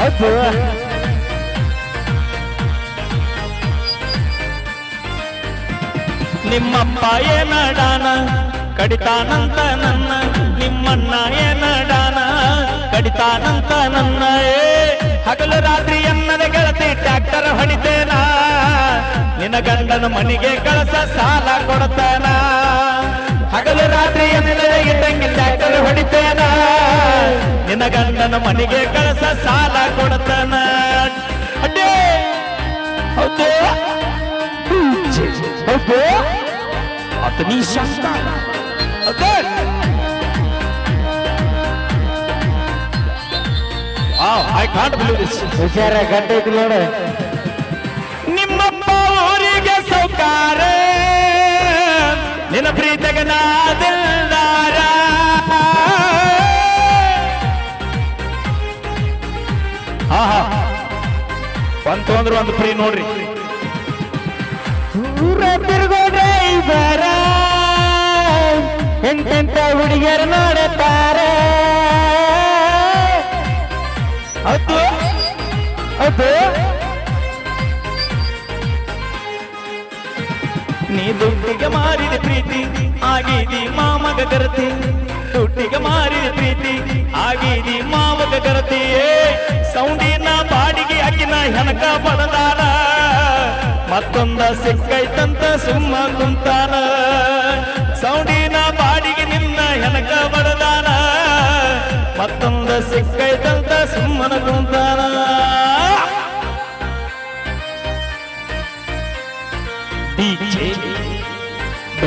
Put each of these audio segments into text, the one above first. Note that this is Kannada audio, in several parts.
ಹೌದು ನಿಮ್ಮಪ್ಪ ಏನಡಾನ? ಕಡಿತಾನಂತ ನನ್ನ ನಿಮ್ಮಣ್ಣ ಏನಡಾನ? ಕಡಿತಾನಂತ ನನ್ನ ಏ, ಹಗಲು ರಾತ್ರಿ ಎನ್ನದ ಗೆಳತಿ ಟ್ಯಾಕ್ಟರ್ ಹೊಡಿತೇನ ನಿನ್ನ ಗಂಡನ ಮನೆಗೆ ಕಳಸ ಸಾಲ ಕೊಡ್ತಾನ? ಹಗಲು ರಾತ್ರಿ ಎನ್ನದ ಇದ್ದಂಗಿಲ್ಲ ಹೊಡಿತೇನ? ನಿನ್ನ ಗಂಡನ ಮನೆಗೆ ಕಳಸ ಸಾಲ ಕೊಡ್ತಾನ ಅಡ್ಡೇ! ಹೌದು ಹೌದು ಅದು ನೀ ಶಸ್ತ್ರ ಐ ಕಾಂಟ್ ಬಿಲೀವ್ ದಿಸ್ ಹುಷಾರ ಗಂಟೆ ಐತಿ ನೋಡು. ನಿಮ್ಮಪ್ಪ ಊರಿಗೆ ಸೌಕಾರ. ನಿನ್ನ ಪ್ರೀತಗ ನಾದಿಲ್ಲಾರ ಹಾ ಹಾ. ಬಂತು ಅಂದ್ರೆ ಒಂದು ಫ್ರೀ ನೋಡ್ರಿ. ಊರ ತಿರುಗೋ ಡ್ರೈವರ ಎಂತೆಂತ ಹುಡುಗಿಯರು ನೋಡುತ್ತಾರೆ. ಅದು ಅದು ನೀ ದುಡ್ಡಿಗೆ ಮಾರಿದ ಪ್ರೀತಿ. ಆಗಿದಿ ಮಾಮಗ ಕರತಿ ದುಡ್ಡಿಗೆ ಮಾರಿದ ಪ್ರೀತಿ. ಆಗಿದಿ ಮಾಮಗ ಏ, ಸೌಂಡಿನ ಬಾಡಿಗೆ ಅಕ್ಕಿನ ಹೆನಕ ಬಡದಾಡ ಮತ್ತೊಂದ ಸಿಕ್ಕೈತಂತ ಸುಮ್ಮ ಕುಂತಾನ. ಸೌಂಡಿನ ಬಾಡಿಗೆ ನಿನ್ನ ಹೆನಕ ಬಡದಾನ. ಮತ್ತೊಂದ ಸಿಕ್ಕೈತಂತ ಸುಮ್ಮನ ಕುಂತಾನ.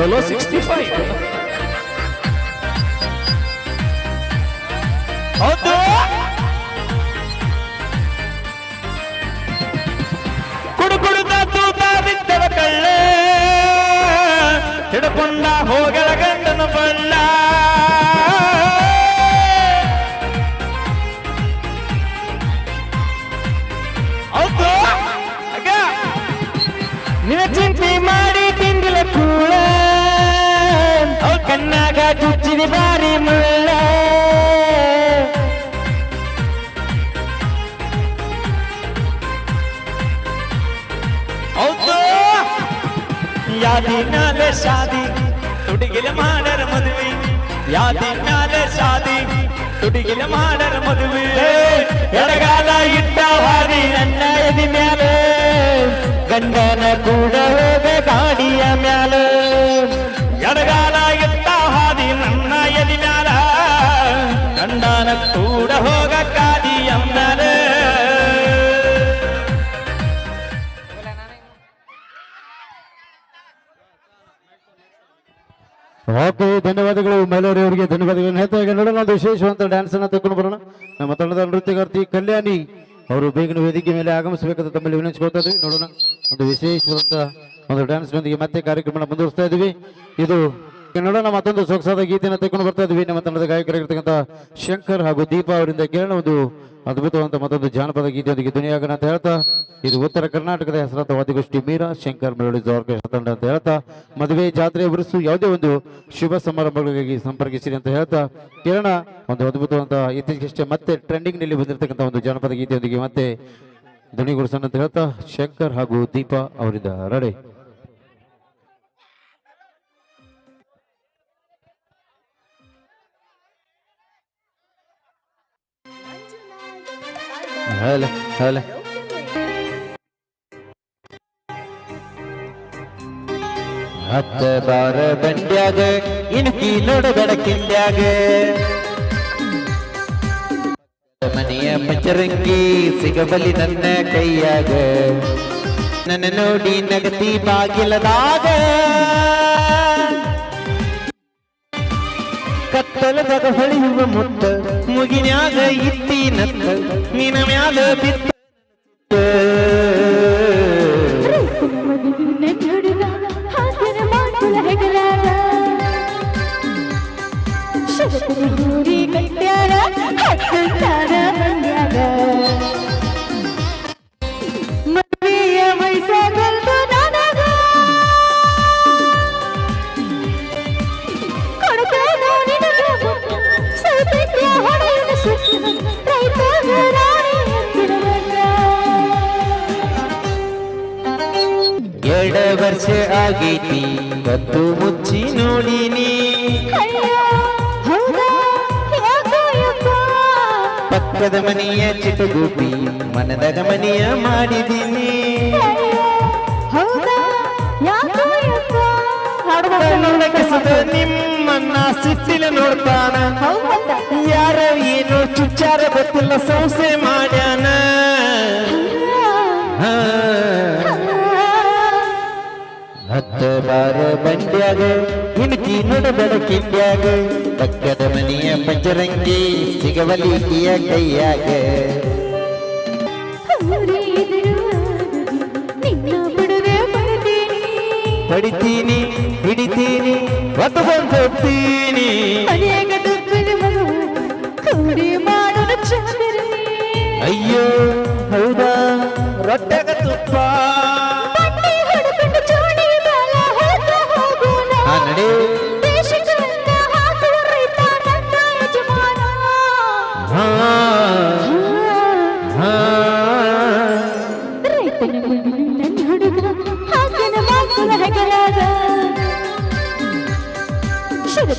Dolo 65 ಹೌದು. ಕುಡು ತೂತ ಬಿದ್ದವ ಕಳ್ಳೆ ಹಿಡ್ಕೊಂಡ ಹೋಗಳ ಗಂಡನ ಬಳ್ಳ ಕಣ್ಣಾಗ ಚುಚ್ಚಿದಿ ಬಾರಿ ಮುಳ್ಳ ಹೌದು ಯಾದಿ ಮ್ಯಾಲೆ ಶಾದಿ ತುಡಿಗಿಲೆ ಮಾಡರ ಮದುವೆ ಯಾದಿ ಮ್ಯಾಲೆ ಶಾದಿ ತುಡಿಗಿಲೆ ಮಾಡರ ಮದುವೆ ಎಡಗಾಲ ಇಟ್ಟ ಹಾದಿ ನನ್ನ ಎದಿ ಮ್ಯಾಲ ಗಂಡನ ಕೂಡ ಹೋಗ ಗಾಡಿಯ ಮ್ಯಾಲ ಎಡಗಾಲ ಇಟ್ಟ ಹಾದಿ ನನ್ನ ಮ್ಯಾಲ ಕೂಡ ಹೋಗ ಕಾದಿ ಓಕೆ ಧನ್ಯವಾದಗಳು. ಮೈಲೂರಿ ಅವರಿಗೆ ಧನ್ಯವಾದಗಳು ಹೇಳ್ತಾ ನೋಡೋಣ, ಒಂದು ವಿಶೇಷವಂತ ಡ್ಯಾನ್ಸ್ ಅನ್ನ ತಗೊಂಡು ಬರೋಣ. ನಮ್ಮ ತಂಡದ ನೃತ್ಯಗಾರ್ತಿ ಕಲ್ಯಾಣಿ ಅವರು ಬೇಗನೆ ವೇದಿಕೆ ಮೇಲೆ ಆಗಮಿಸಬೇಕಂತ ತಮ್ಮಲ್ಲಿ ವಿನಂತಿಸ್ಕೊಳ್ತಾ ಇದ್ದೀವಿ. ನೋಡೋಣ, ಒಂದು ವಿಶೇಷವಂತ ಒಂದು ಡ್ಯಾನ್ಸ್ನೊಂದಿಗೆ ಮತ್ತೆ ಕಾರ್ಯಕ್ರಮ ಮುಂದುವರಿಸ್ತಾ ಇದ್ದೀವಿ. ಇದು ನೋಡೋಣ ಮತ್ತೊಂದು ಸೊಗಸಾದ ಗೀತೆಯನ್ನು ತೆಗೆದುಕೊಂಡು ಬರ್ತಾ ಇದ್ವಿ. ನಮ್ಮ ತಂಡದ ಗಾಯಕರಾಗಿರ್ತಕ್ಕಂಥ ಶಂಕರ್ ಹಾಗೂ ದೀಪಾ ಅವರಿಂದ ಕೇಳೋಣ ಒಂದು ಅದ್ಭುತವಂತ ಮತ್ತೊಂದು ಜಾನಪದ ಗೀತೆಯೊಂದಿಗೆ ಧ್ವನಿಯಾಗೋಣ ಅಂತ ಹೇಳ್ತಾ, ಇದು ಉತ್ತರ ಕರ್ನಾಟಕದ ಹೆಸರಾದ ವಾದ್ಯಗೋಷ್ಠಿ ಮೀರಾ ಶಂಕರ್ ಮೆಲೋಡಿಸ್ ಆರ್ಕೆಸ್ಟ್ರಾ ತಂಡ ಅಂತ ಹೇಳ್ತಾ, ಮದುವೆ, ಜಾತ್ರೆ ಉರುಸು ಯಾವುದೇ ಒಂದು ಶುಭ ಸಮಾರಂಭಗಳಿಗಾಗಿ ಸಂಪರ್ಕಿಸಿರಿ ಅಂತ ಹೇಳ್ತಾ, ಕೇಳೋಣ ಒಂದು ಅದ್ಭುತವಂತ ಇತ್ತೀಚೆಗಷ್ಟೇ ಮತ್ತೆ ಟ್ರೆಂಡಿಂಗ್ನಲ್ಲಿ ಬಂದಿರತಕ್ಕಂಥ ಒಂದು ಜಾನಪದ ಗೀತೆಯೊಂದಿಗೆ ಮತ್ತೆ ಧ್ವನಿಗೊಳಿಸೋಣ ಅಂತ ಹೇಳ್ತಾ, ಶಂಕರ್ ಹಾಗೂ ದೀಪಾ ಅವರಿಂದ ರಡೆ. ಹಲ ಹಲ. ಹತ್ತ ಬಾರ ಬಂಡ್ಯಾಗ ಇಣಕಿ ನೋಡ ಬೆಳಕಿಂಡ್ಯಾಗ ಮನೆಯ ಪಂಚರಂಗಿ ಸಿಗಬಲಿ ನನ್ನ ಕೈಯಾಗ. ನನ್ನ ನೋಡಿ ನಗತಿ ಬಾಗಿಲದಾಗ. ಕತ್ತಲದಾಗ ಹೊಳೆಯುವ ಮುತ್ತ ಮುಗಿನ್ಯಾಗ ಇತ್ತಿನತ್ತ ನಿನ ಮ್ಯಾಲ ಬಿತ್ತ ಗೂರಿ ಕಟ್ಟ್ಯಾರ ಹತ್ತಾರ ಮಂಡ್ಯಾಗ ಯಾರ ಏನು ಚುಚ್ಚಾರ ಗೊತ್ತಿಲ್ಲ ಸಂಸೆ ಮಾಡ್ಯಾನ? ಹತ್ತು ಬಾರ ಬಂಡ್ಯಾಗ ಹಿಣಕಿ ನುಡಬಡ ಕಿಂಡ್ಯಾಗ ಪಕ್ಕದ ಮನೆಯ ಪಂಚರಂಗಿ ಸಿಗವಲಿಕಿಯ ಕೈಯಾಗ. ಪಡಿತೀನಿ ಹಿಡಿತೀನಿ ಮಾಡೋಣ ಅಯ್ಯೋ ಹೌದಾ? ರೊಟ್ಟೆಗ ತುಪ್ಪ. ನಡೆ. ಹಾ ಹಾ.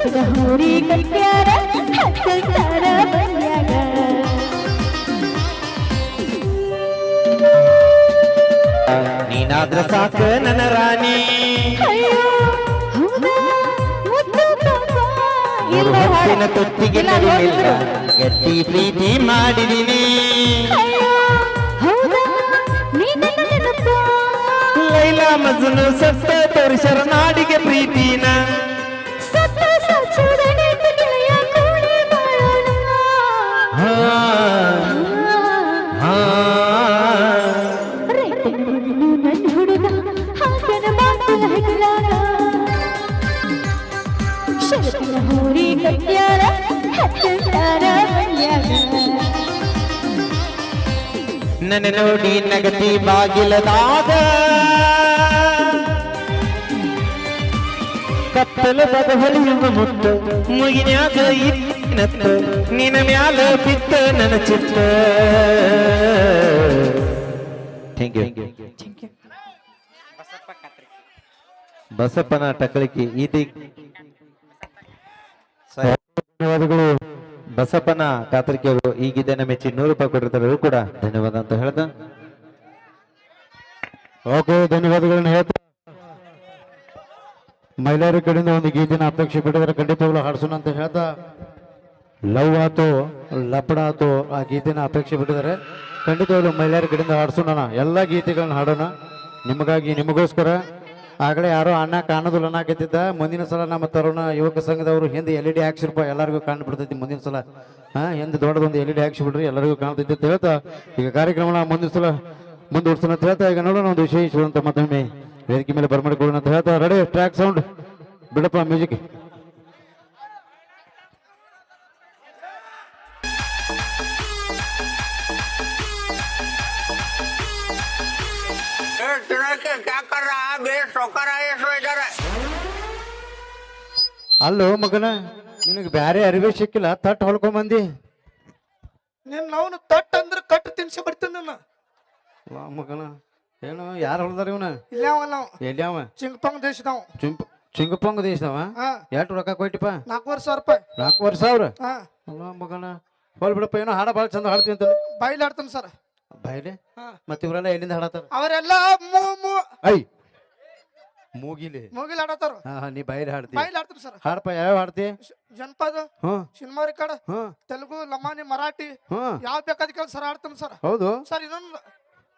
ಶರತಿನ ಹೋರಿ ಕಟ್ಟ್ಯಾರ ಹತ್ತಂತಾರ ಬಂದ್ಯಾಗ ನೀನಾದ್ರ ಸಾಕ ನನ್ನ ರಾಣಿ. ಹಾಡು. ತೊಟ್ಟಿಗೆ. ಗಟ್ಟಿ ಪ್ರೀತಿ ಮಾಡಿದೀನಿ ಲೈಲಾ ಮಜನು ಸತ್ತ ತೋರಿಸರ ನಾಡಿಗೆ ಪ್ರೀತಿನ. ಮಗನು ನನ್ನ ಹುಡುಗ ಹಾಕನ ಮಾತು ಹೆಗಲಾಗ ಶರತಿನ ಹೋರಿ ಕಟ್ಟ್ಯಾರ ಹತ್ತಾರ ಬಂದ್ಯಾಗ. ನನ್ನ ನೋಡಿ ನಗತಿ ಬಾಗಿಲದಾಗ. ಕತ್ತಲದ ಹೊಲಿಯುವ ಮುತ್ತು ಮುಗಿನ್ಯಾಗ ಇತ್ತಿನತ್ತ ನಿನ ಮ್ಯಾಲ ಬಿತ್ತ ನನ್ನ ಚಿತ್ತ. ಥ್ಯಾಂಕ್ ಯು ಬಸಪ್ಪನ ಟಕಳಿಕೆ ಈತಿ ಧನ್ಯವಾದಗಳು. ಬಸಪ್ಪನ ಕಾತರಿಕೆ ಅವರು ಈ ಗೀತೆನ ಮೆಚ್ಚಿ ನೂರು ರೂಪಾಯಿ ಕೊಟ್ಟಿರ್ತಾರೆ ಕೂಡ ಧನ್ಯವಾದ ಅಂತ ಹೇಳ್ದ. ಓಕೆ ಧನ್ಯವಾದಗಳನ್ನ ಹೇಳ್ತಾ ಮಹಿಳೆಯರ ಕಡೆಯಿಂದ ಒಂದು ಗೀತೆನ ಅಪೇಕ್ಷೆ ಬಿಟ್ಟಿದ್ರೆ ಖಂಡಿತವಾಗ್ಲೂ ಹಾಡ್ಸೋಣ ಅಂತ ಹೇಳ್ತಾ ಲವ್ ಆತು ಲಪಡ ಆತು ಆ ಗೀತೆನ ಅಪೇಕ್ಷೆ ಬಿಟ್ಟಿದ್ದಾರೆ ಖಂಡಿತವಾಗ್ಲೂ ಮಹಿಳೆಯರ ಕಡೆಯಿಂದ ಹಾಡ್ಸೋಣ ಎಲ್ಲ ಗೀತೆಗಳನ್ನ ಹಾಡೋಣ. ನಿಮಗಾಗಿ, ನಿಮಗೋಸ್ಕರ ಆಗಲೇ ಯಾರೋ ಅಣ್ಣ ಕಾಣೋದಿಲ್ಲ ಅನ್ನಕತ್ತಿದ್ದ ಮುಂದಿನ ಸಲ ನಮ್ಮ ತರುಣ ಯುವಕ ಸಂಘದವರು ಹಿಂದೆ ಎಲ್ ಇ ಡಿ ಹಾಕ್ಸಿರಪ್ಪ, ಎಲ್ಲರಿಗೂ ಕಾಣ್ಬಿಡ್ತೈತಿ ಮುಂದಿನ ಸಲ. ಹಾ, ಹಿಂದೆ ದೊಡ್ಡದೊಂದು ಎಲ್ ಇ ಡಿ ಹಾಕ್ಸಿಬಿಡ್ರಿ, ಎಲ್ಲರಿಗೂ ಕಾಣ್ತೈತಿ ಅಂತ ಹೇಳ್ತಾ, ಈಗ ಕಾರ್ಯಕ್ರಮನ ಮುಂದಿನ ಸಲ ಮುಂದುವರ್ಸೋಣ ಅಂತ ಹೇಳ್ತಾ, ಈಗ ನೋಡೋಣ ಒಂದು ವಿಶೇಷವಾದಂತ ಮತ್ತೊಮ್ಮೆ ವೇದಿಕೆ ಮೇಲೆ ಬರ್ಮಾಡಿಕೊಳ್ಳೋಣ ಅಂತ ಹೇಳ್ತಾ, ರೆಡಿ, ಟ್ರ್ಯಾಕ್ ಸೌಂಡ್, ಬಿಡಪ್ಪ ಮ್ಯೂಸಿಕ್. ಬೇರೆ ಸೊಕ್ಕರ ಅಲ್ಲೋ ಮಗನ ನಿನಗೆ ಬ್ಯಾರೆ ಅರಿವೆ ಸಿಕ್ಕಿಲ್ಲ ತಟ್ ಹೊಲ್ಕೊಂಬಂದಿ ನಿನ್ನ ಅವನು ತಟ್ ಅಂದ್ರೆ ಕಟ್ ತಿನ್ಸಿ ಬರ್ತೀನಿ ನಾನು ಮಗನ ಏನು ಯಾರು ಹೊಲ್ದಾರ ಇವನ? ಇಲ್ಲ ಅವಲ್ಲ ಎಲ್ಲವ ಚಿಂಗ್ಪಂಗ್ ದೇಶದವ. ಚುಂಪ್ ಚಿಂಗಪಂಗ್ ದೇಶದವ? ಹಾ. ಎಷ್ಟು ರೊಕ್ಕ ಕೊಟ್ಟಿಪ್ಪ? ವರ್ಷ ಸಾವಿರ ರೂಪಾಯಿ. ನಾಲ್ಕೂವರೆ ಸಾವಿರ? ಹಾ. ಅಲ್ಲ ಮಗನ ಹೋಲ್ ಬಿಡಪ್ಪ ಏನೋ ಹಾಡ ಭಾಳ ಚಂದ ಹಾಡ್ತೀನಿ ಅಂತ. ಬೈಲಾಡ್ತಾನೆ ಸರ್. ಬೈಲೆ? ಹಾ. ಮತ್ತೆ ಇವರೆಲ್ಲ ಎಲ್ಲಿಂದ ಹಾಡತ್ತಾರ? ಅವರೆಲ್ಲ ಮೂ ಮೂ. ಐ ಮೂಗಿಲಿ. ಮೂಗಿಲಿ ಹಾ ಹಾ ನೀ ಬಾಯ್ಲಿ ಹಾಡ್ತಿ. Boil ಹಾಡ್ತೀನಿ sir. ಹಾಡಪ್ಪ ಯಾವ ಹಾಡ್ತಿ? ಜನಪದ ಹ್ಮ್ ಸಿನಿಮಾ ರೆಕಾರ್ಡ್ ಹ್ಮ್ ತೆಲುಗು ಲಮಾನಿ ಮರಾಠಿ ಯಾವ ಬೇಕಾದ ಕೆಲಸ ಸರ್ ಹಾಡ್ತೀನಿ ಸರ್. ಹೌದು. ಸರ್ ಇನ್ನೊಂದು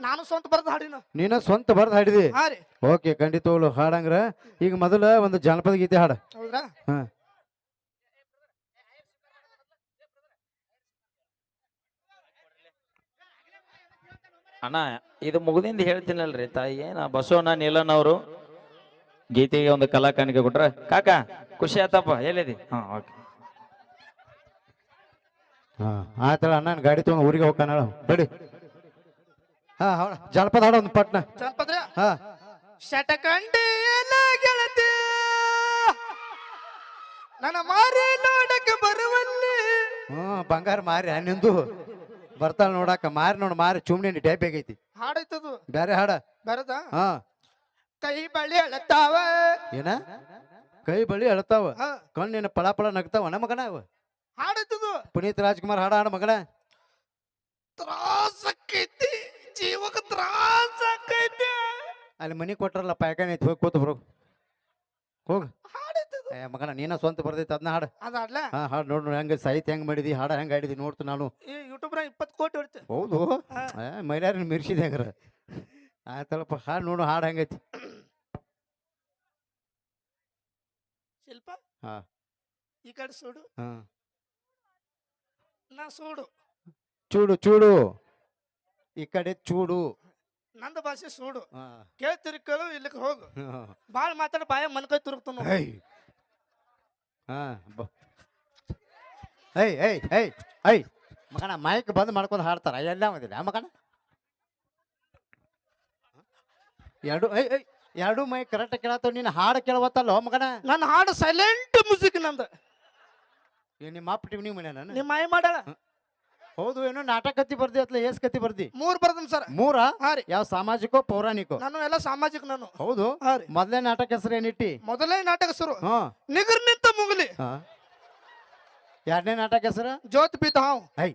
ನಾನು ಸ್ವಂತ ಬರ್ದು ಹಾಡಿನ. ನೀನ ಸ್ವಂತ ಬರ್ದು ಹಾಡಿದಿ? ಹಾ ರೀ. ಓಕೆ ಖಂಡಿತವಾಗ್ಲು ಹಾಡಂಗ್ರ. ಈಗ ಮೊದಲ ಒಂದು ಜಾನಪದ ಗೀತೆ ಹಾಡ. ಹೌದ್ರಾ? ಹಾ. ಅಣ್ಣ ಇದು ಮುಗಿದಿಂದ ಹೇಳ್ತೀನಲ್ರಿ ತಾಯಿ. ನಾ ಬಸವಣ್ಣ ನೀಲನ್ ಅವರು ಗೀತೆಗೆ ಒಂದು ಕಲಾಕಾಣಿಕೆ ಕೊಟ್ರ ಕಾಕ ಖುಷಿ ಆತಪ್ಪ ಎಲ್ಲಿದಿ? ಹಾ ಓಕೆ. ಹಾ ಆತಳ ಅಣ್ಣ ಗಾಡಿ ತಗೊಂಡು ಊರಿಗೆ ಹೋಗ್ತಾನ ಬಡಿ. ಹಾ ಹೌದ ಜಾನಪದ ಹಾಡ ಒಂದು ಪಟ್ನ. ಜನಪದ? ಹಾ. ಶಟಕಂಡಿಯಲ್ಲ ಗೆಳತಿ. ನನ್ನ ಮಾರಿ ನೋಡಕ್ಕೆ ಬರುವಲ್ಲಿ. ಹ್ಞೂ ಬಂಗಾರ ಮಾರಿ ನಿಂದು. ಬರ್ತಾಳ ನೋಡಾಕ ಮಾರಿ ನೋಡು ಮಾರಿ ಚುಮ್ನಿ ಟೈಪ್ ಆಗೈತಿ. ಹಾಡೈತದು. ಬೇರೆ ಹಾಡ. ಬರದ ಹಾ. ಕೈ ಬಳಿ ಅಳತಾವ. ಏನ? ಕೈ ಬಳಿ ಅಳತಾವ. ಹಾ. ಕಣ್ಣಿನ ಪಳ ಪಳ ನಗ್ತಾವ ನಮ್ಮ ಮಗನ ಅವ? ಹಾಡತ್ತದು ಪುನೀತ್ ರಾಜ್ಕುಮಾರ್ ಹಾಡ ಹಾಡ ಮಗನ? ತ್ರಾಸ ಆಕೈತಿ ಜೀವಕ್ಕೆ ತ್ರಾಸ ಆಕೈತಿ ಅಲ್ಲಿ ಮನಿ ಕೊಟ್ರಲ್ಲ ಪಾಯ್ಕಾನೆ ಐತಿ ಹೋಗಿ ಕೂತು ಬರೋ ಹೋಗ. ಹಾಡತ್ತದು ಏ ಮಗನ ನೀನ ಸ್ವಂತ ಬರ್ದೈತಿ ಅದನ್ನ ಹಾಡ. ಅದಾಡ್ಲ ಹಾ ಹಾಡು ನೋಡು ಹೆಂಗ ಸಾಹಿತ್ಯ ಹೆಂಗ್ ಮಾಡಿದಿ ಹಾಡ ಹೆಂಗ್ ಆಡಿದಿ ನೋಡ್ತು ನಾನು. ಈ ಯೂಟ್ಯೂಬ್ನಾಗ ಇಪ್ಪತ್ತು ಕೋಟಿ ಹೊಡಿತು. ಹೌದು. ಮೈಲಾರಿನ ಮಿರ್ಸಿದೆ ಹಂಗಾರ. ಆಯ್ತಲ್ಲಪ್ಪ ಹಾಡು ನೋಡು ಹಾಡು ಹೆಂಗೈತಿ. ಶಿಲ್ಪ ಹಾ. ಈ ಕಡೆ ಸೂಡು ಹಾ ನಾ ಸೂಡು ಚೂಡು ಚೂಡು ಈ ಕಡೆ ಚೂಡು ನಂದ ಭಾಷೆ ಸೂಡು ಹಾ. ಕೇಳ್ತಿರಿ ಕೇಳು ಇಲ್ಲಿಗೆ ಹೋಗು ಹಾ. ಬಾಳ್ ಮಾತಾಡ ಬಾಯ ಮನ್ಕೈ ತುರುಕ್ತಾನ ಹೈ ಹಾ ಬ ಏಯ್ ಏಯ್ ಏಯ್ ಏಯ್ ಮಗನ ಮೈಕ್ ಬಂದ್ ಮಾಡ್ಕೊಂಡು ಹಾಡ್ತಾರ ಎಲ್ಲ ಮದಿಲ್ಲ ಮಗನ ಎರಡು ಏಯ್ ಏಯ್ ಎರಡು ಮೈ ಕರೆಕ್ಟ್ ಕೇಳತ್ತ ನೀನು ಹಾಡು ಕೇಳವತ್ತಲ್ಲ ಮಗನ? ನನ್ನ ಹಾಡು ಸೈಲೆಂಟ್ ಮ್ಯೂಸಿಕ್ ನಂದ. ಏ ನಿಮ್ಮ ಅಪ್ಪ ಟಿವಿ ಮನೆ ನಾನು ನಿಮ್ಮ ಮಾಯ ಮಾಡಾಳ ಹೌದು ಏನೋ ನಾಟಕ ಕತ್ತಿ ಬರ್ದಿ ಅತ್ಲ ಏಸ್ ಕತ್ತಿ ಬರ್ದಿ? ಮೂರ್ ಬರ್ದನ್ ಸರ್. ಮೂರ? ಹಾ ರೀ. ಯಾವ ಸಾಮಾಜಿಕೋ ಪೌರಾಣಿಕೋ? ನಾನು ಎಲ್ಲ ಸಾಮಾಜಿಕ ನಾನು. ಹೌದು? ಮೊದಲೇ ನಾಟಕ ಹೆಸರು ಏನಿಟ್ಟಿ ಮೊದಲೇ ನಾಟಕ ಶುರು. ಹಾ. ನಿಗರ್ ನಿಂತ ಮುಗಲಿ. ಎರಡನೇ ನಾಟಕ ಹೆಸರು? ಜ್ಯೋತಿ ಬಿದ್ದ ಹಾವು. ಐ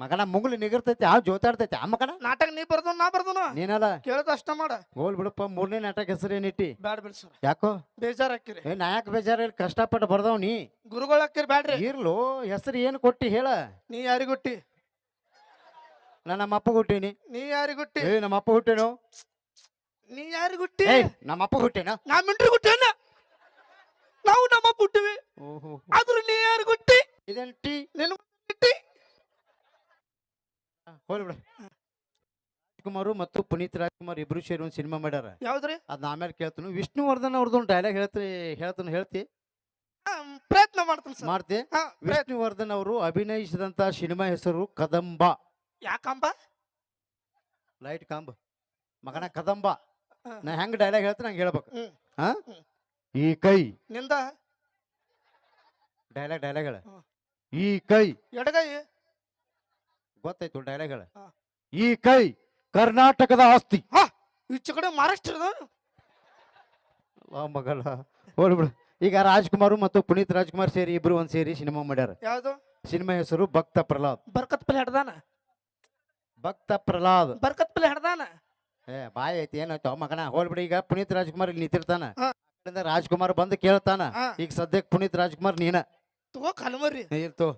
ಮಗನ ಮುಗುಲು ನಿಗಿರ್ತೈತಿ ಆ ಜೋತಾಡ್ತೈತಿ ಆ ಮಗನ? ನಾಟಕ ನೀ ಬರ್ದು ನಾ ಬರ್ದು ನೀನಲ್ಲ? ಕೇಳದ ಅಷ್ಟ ಮಾಡ. ಹೋಲ್ ಬಿಡಪ್ಪ ಮೂರನೇ ನಾಟಕ ಹೆಸರು ಏನಿಟ್ಟಿ ಬ್ಯಾಡ ಬಿಡ್ ಸರ್. ಯಾಕೋ? ಬೇಜಾರ್ ಹಾಕಿರಿ. ಏ ಯಾಕೆ ಬೇಜಾರ ಇಲ್ಲಿ ಕಷ್ಟಪಟ್ಟು ಬರ್ದವ್ ನೀ. ಗುರುಗಳು ಹಾಕಿರಿ ಬ್ಯಾಡ್ರಿ. ಇರ್ಲು ಹೆಸರು ಏನು ಕೊಟ್ಟಿ ಹೇಳ? ನೀ ಯಾರಿಗುಟ್ಟಿ ನಾ ನಮ್ಮ ಅಪ್ಪ ಹುಟ್ಟೀನಿ. ನೀ ಯಾರಿಗುಟ್ಟಿ ಏ ನಮ್ಮ ಅಪ್ಪ ಹುಟ್ಟೇನು? ನೀ ಯಾರಿಗುಟ್ಟಿ ಏ ನಮ್ಮ ಅಪ್ಪ ಹುಟ್ಟೇನ? ನಾ ಮಿಂಟ್ರಿ ಗುಟ್ಟೇನ ನಾವು ನಮ್ಮ ಹುಟ್ಟಿವಿ. ಓಹೋ. ಆದ್ರೂ ನೀ ಯಾರಿಗುಟ್ಟಿ ಇದೇನು ಟೀ? ನಿನ್ ಗುಟ್ಟಿ ಬಿಡ. ರಾಜ್ಕುಮಾರು ಮತ್ತು ಪುನೀತ್ ರಾಜ್ಕುಮಾರ್ ಇಬ್ರು ಸೇರಿ ಒಂದು ಸಿನಿಮಾ ಮಾಡ್ಯಾರ. ಯಾವ್ದ್ರಿ? ಅದ್ ಆಮೇಲೆ ಕೇಳ್ತೀನಿ. ವಿಷ್ಣುವರ್ಧನ್ ಅವ್ರದ್ದು ಒಂದು ಡೈಲಾಗ್ ಹೇಳ್ತಿ ಹೇಳ್ತಾನೆ ಹೇಳ್ತಿ. ಆ, ಪ್ರಯತ್ನ ಮಾಡ್ತೀನಿ ಸರ್. ಮಾಡ್ತಿ. ಹಾ ಪ್ರಯತ್ನ. ವಿಷ್ಣುವರ್ಧನ್ ಅವರು ಅಭಿನಯಿಸಿದಂತ ಸಿನಿಮಾ ಹೆಸರು ಕದಂಬ. ಯಾಕಂಬ ಲೈಟ್ ಕಾಂಬ್. ಮಗನ ಕದಂಬ. ಹಾ. ನಾ ಹೆಂಗ್ ಡೈಲಾಗ್ ಹೇಳ್ತೀನಿ ಹಂಗೆ ಹೇಳ್ಬೇಕು. ಹ್ಮ್. ಹಾ? ಹ್ಮ್. ಈ ಕೈ. ನಿಂದ? ಡೈಲಾಗ್ ಡೈಲಾಗ್ ಹೇಳ. ಈ ಕೈ. ಎಡಗೈ. ಗೊತ್ತಾಯ್ತು ಡೈಲಾಗ್ ಹಾ. ಈ ಕೈ ಕರ್ನಾಟಕದ ಆಸ್ತಿ. ಈಚೆ ಕಡೆ ಮಹಾರಾಷ್ಟ್ರದ? ಆ ಮಗಳ ಹೋಗ್ಬಿಡು ಈಗ ರಾಜ್ಕುಮಾರ್ ಮತ್ತು ಪುನೀತ್ ರಾಜ್ಕುಮಾರ್ ಸೇರಿ ಇಬ್ರು ಒಂದ್ ಸೇರಿ ಸಿನಿಮಾ ಮಾಡ್ಯಾರ. ಯಾವ್ದು? ಸಿನಿಮಾ ಹೆಸರು ಭಕ್ತ ಪ್ರಹ್ಲಾದ್. ಬರ್ಕತ್ ಪಲ್ಲೆ ಹಡ್ದಾನ? ಭಕ್ತ ಪ್ರಹ್ಲಾದ್. ಬರ್ಕತ್ ಪಲ್ಲೆ ಹಡ್ದಾನ? ಏ ಬಾಯ್ ಐತಿ ಏನಾಯ್ತು ಮಗನ? ಹೋಗ್ಬಿಡಿ ಈಗ ಪುನೀತ್ ರಾಜ್ಕುಮಾರ್ ಇಲ್ಲಿ ನಿಂತಿರ್ತಾನ. ಹಾ. ಆ ರಾಜ್ಕುಮಾರ್ ಬಂದು ಕೇಳ್ತಾನ. ಹಾ. ಈಗ ಸದ್ಯಕ್ಕೆ ಪುನೀತ್ ರಾಜ್ಕುಮಾರ್ ನೀನ. ತಗೋ ಕಲ್ಮರಿ ಇರ್ತು.